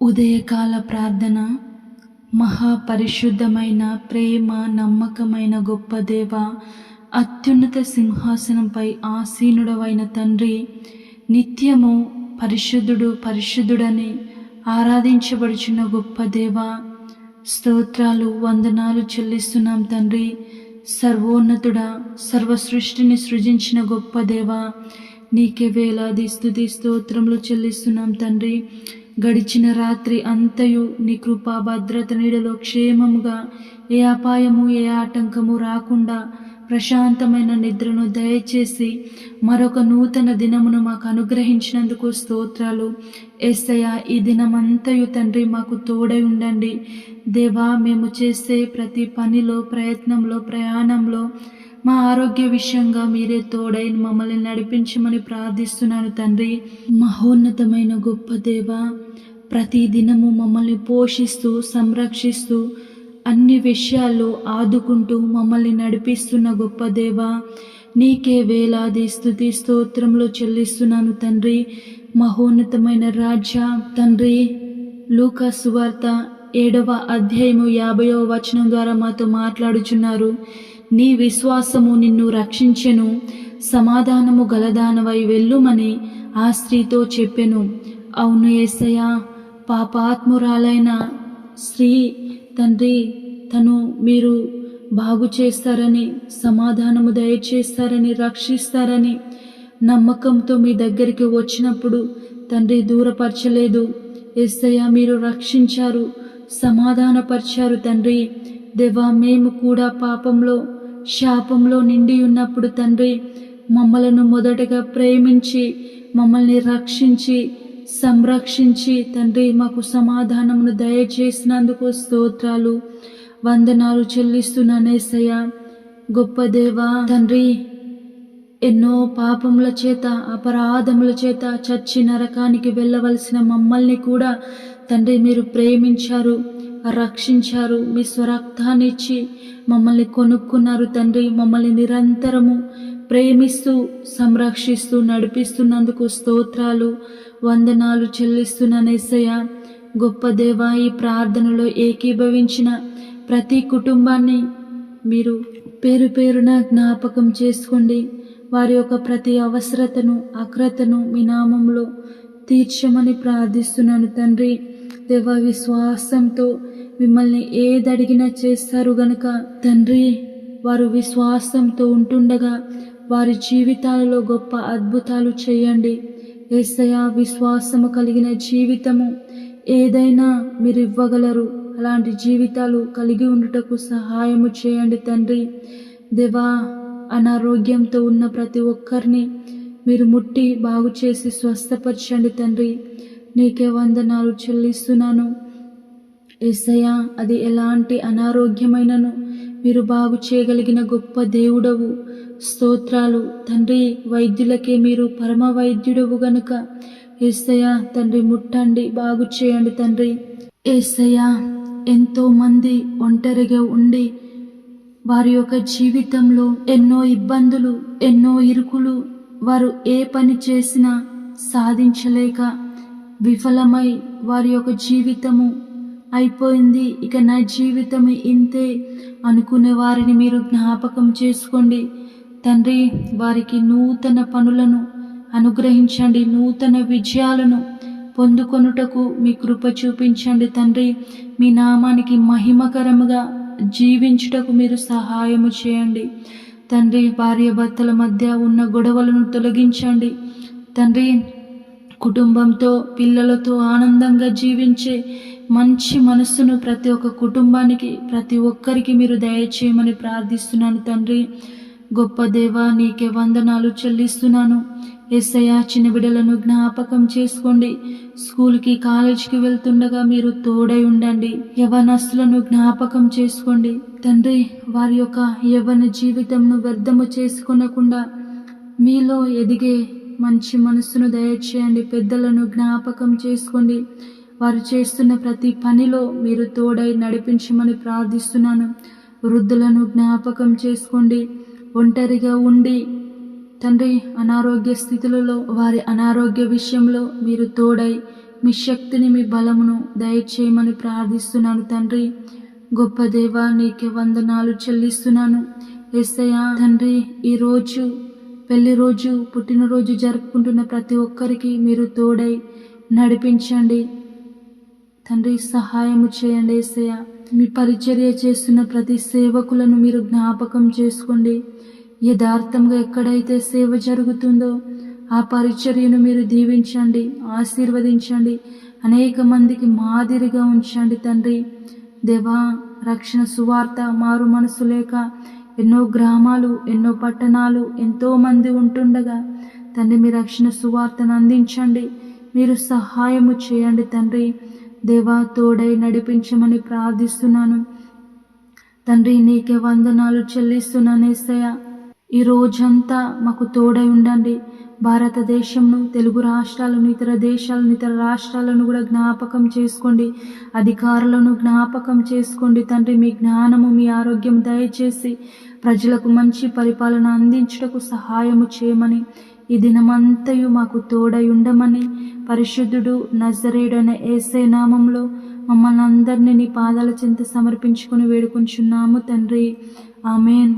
ఉదయకాల ప్రార్థన మహాపరిశుద్ధమైన ప్రేమ నమ్మకమైన గొప్ప దేవ అత్యున్నత సింహాసనంపై ఆసీనుడవైన తండ్రి నిత్యము పరిశుద్ధుడు పరిశుద్ధుడని ఆరాధించబడుచున్న గొప్ప దేవ స్తోత్రాలు వందనాలు చెల్లిస్తున్నాం తండ్రి. సర్వోన్నతుడ సర్వ సృష్టిని సృజించిన గొప్ప దేవ నీకే వేలాది స్థుతి స్తోత్రములు చెల్లిస్తున్నాం తండ్రి. గడిచిన రాత్రి అంతయు నీ కృపా భద్రత నీడలో క్షేమముగా ఏ అపాయము ఏ ఆటంకము రాకుండా ప్రశాంతమైన నిద్రను దయచేసి మరొక నూతన దినమును మాకు అనుగ్రహించినందుకు స్తోత్రాలు. ఎస్సయ ఈ దినమంతయు తండ్రి మాకు తోడై ఉండండి. దేవా మేము చేసే ప్రతి పనిలో ప్రయత్నంలో ప్రయాణంలో మా ఆరోగ్య విషయంగా మీరే తోడై మమ్మల్ని నడిపించమని ప్రార్థిస్తున్నాను తండ్రి. మహోన్నతమైన గొప్ప దేవ ప్రతి దినము మమ్మల్ని పోషిస్తూ సంరక్షిస్తూ అన్ని విషయాల్లో ఆదుకుంటూ మమ్మల్ని నడిపిస్తున్న గొప్ప దేవ నీకే వేలాది స్థుతి స్తోత్రంలో చెల్లిస్తున్నాను తండ్రి. మహోన్నతమైన రాజ్య తండ్రి లూకా సువార్త ఏడవ అధ్యాయము యాభైవ వచనం ద్వారా మాతో మాట్లాడుచున్నారు. నీ విశ్వాసము నిన్ను రక్షించెను సమాధానము గలదానవై వెళ్ళుమని ఆ స్త్రీతో చెప్పెను. అవును ఏసయ్య పాపాత్మురాలైన స్త్రీ తండ్రి తను మీరు బాగు చేస్తారని సమాధానము దయచేస్తారని రక్షిస్తారని నమ్మకంతో మీ దగ్గరికి వచ్చినప్పుడు తండ్రి దూరపరచలేదు. ఎస్సయ్య మీరు రక్షించారు సమాధానపరిచారు తండ్రి. దేవా మేము కూడా పాపంలో శాపంలో నిండి ఉన్నప్పుడు తండ్రి మమ్మలను మొదటగా ప్రేమించి మమ్మల్ని రక్షించి సంరక్షించి తండ్రి మాకు సమాధానమును దయచేసినందుకు స్తోత్రాలు వందనాలు చెల్లిస్తున్నానేసయ్య గొప్ప దేవా తండ్రి ఎన్నో పాపముల చేత అపరాధముల చేత చచ్చి నరకానికి వెళ్ళవలసిన మమ్మల్ని కూడా తండ్రి మీరు ప్రేమించారు. రక్షించారు. మీ స్వరక్తాన్ని ఇచ్చి మమ్మల్ని కొనుక్కున్నారు తండ్రి. మమ్మల్ని నిరంతరము ప్రేమిస్తూ సంరక్షిస్తూ నడిపిస్తున్నందుకు స్తోత్రాలు వందనాలు చెల్లిస్తున్నానేసయ్య గొప్ప దేవా ఈ ప్రార్థనలో ఏకీభవించిన ప్రతి కుటుంబాన్ని మీరు పేరు పేరున జ్ఞాపకం చేసుకోండి. వారి యొక్క ప్రతి అవసరతను అక్రతను మీ నామంలో తీర్చమని ప్రార్థిస్తున్నాను తండ్రి. దేవ విశ్వాసంతో మిమ్మల్ని ఏదడిగినా చేస్తారు గనుక తండ్రి వారు విశ్వాసంతో ఉంటుండగా వారి జీవితాలలో గొప్ప అద్భుతాలు చేయండి. ఏసయ విశ్వాసము కలిగిన జీవితము ఏదైనా మీరు ఇవ్వగలరు అలాంటి జీవితాలు కలిగి ఉండుటకు సహాయము చేయండి తండ్రి. దేవా అనారోగ్యంతో ఉన్న ప్రతి ఒక్కరిని మీరు ముట్టి బాగు చేసి స్వస్థపరచండి తండ్రి. నీకే వందనాలు చెల్లిస్తున్నాను. ఎస్సయ్య అది ఎలాంటి అనారోగ్యమైనను? మీరు బాగు చేయగలిగిన గొప్ప దేవుడవు. స్తోత్రాలు తండ్రి వైద్యులకే మీరు పరమ వైద్యుడవు గనుక. ఎస్సయ్య తండ్రి ముట్టండి బాగు చేయండి తండ్రి. ఎస్సయ్య ఎంతోమంది ఒంటరిగా ఉండి వారి యొక్క జీవితంలో ఎన్నో ఇబ్బందులు ఎన్నో ఇరుకులు వారు ఏ పని చేసినా సాధించలేక విఫలమై వారి యొక్క జీవితము అయిపోయింది. ఇక నా జీవితం ఇంతే అనుకునే వారిని మీరు జ్ఞాపకం చేసుకోండి. తండ్రి వారికి నూతన పనులను అనుగ్రహించండి. నూతన విజయాలను పొందుకొనుటకు మీ కృప చూపించండి తండ్రి. మీ నామానికి మహిమకరముగా జీవించుటకు మీరు సహాయము చేయండి. తండ్రి భార్య భర్తల మధ్య ఉన్న గొడవలను తొలగించండి. తండ్రి కుటుంబంతో పిల్లలతో ఆనందంగా జీవించే మంచి మనస్సును ప్రతి ఒక్క కుటుంబానికి ప్రతి ఒక్కరికి మీరు దయచేయమని ప్రార్థిస్తున్నాను తండ్రి. గొప్ప దేవా నీకే వందనాలు చెల్లిస్తున్నాను. ఎస్ఐయా చిన్న బిడ్డలను జ్ఞాపకం చేసుకోండి. స్కూల్కి కాలేజీకి వెళ్తుండగా మీరు తోడై ఉండండి. యవనస్తులను జ్ఞాపకం చేసుకోండి. తండ్రి వారి యొక్క యవన జీవితంను వ్యర్థము చేసుకోనకుండా మీలో ఎదిగే మంచి మనస్సును దయచేయండి. పెద్దలను జ్ఞాపకం చేసుకోండి. వారు చేస్తున్న ప్రతి పనిలో మీరు తోడై నడిపించమని ప్రార్థిస్తున్నాను. వృద్ధులను జ్ఞాపకం చేసుకోండి. ఒంటరిగా ఉండి తండ్రి అనారోగ్య స్థితులలో వారి అనారోగ్య విషయంలో మీరు తోడై మీ శక్తిని మీ బలమును దయచేయమని ప్రార్థిస్తున్నాను తండ్రి. గొప్ప దేవా నీకే వందనాలు చెల్లిస్తున్నాను. ఎస్సయ్యా తండ్రి ఈరోజు పెళ్ళి రోజు పుట్టినరోజు జరుపుకుంటున్న ప్రతి ఒక్కరికి మీరు తోడై నడిపించండి. తండ్రి సహాయము చేయండి ఏసయ్య. మీ పరిచర్య చేస్తున్న ప్రతి సేవకులను మీరు జ్ఞాపకం చేసుకోండి. యథార్థంగా ఎక్కడైతే సేవ జరుగుతుందో ఆ పరిచర్యను మీరు దీవించండి ఆశీర్వదించండి. అనేక మందికి మాదిరిగా ఉంచండి తండ్రి. దేవా రక్షణ సువార్త మారు మనసు లేక ఎన్నో గ్రామాలు ఎన్నో పట్టణాలు ఎంతో మంది ఉంటుండగా తండ్రి మీ రక్షణ సువార్తను అందించండి. మీరు సహాయము చేయండి తండ్రి. దేవా తోడై నడిపించమని ప్రార్థిస్తున్నాను. తండ్రి నీకే వందనాలు చెల్లిస్తున్నాను ఏసయ్య. ఈ రోజంతా మాకు తోడై ఉండండి. భారతదేశంను తెలుగు రాష్ట్రాలను ఇతర దేశాలను ఇతర రాష్ట్రాలను కూడా జ్ఞాపకం చేసుకోండి. అధికారులను జ్ఞాపకం చేసుకోండి తండ్రి. మీ జ్ఞానము మీ ఆరోగ్యం దయచేసి ప్రజలకు మంచి పరిపాలన అందించుటకు సహాయము చేయమని ఈ దినమంతయు మాకు తోడై ఉండమని పరిశుద్ధుడు నజరేడనే ఏసే నామంలో మమ్మల్ని అందరినీ నీ పాదాల చెంత సమర్పించుకుని వేడుకుంటున్నాము తండ్రి. ఆమెన్.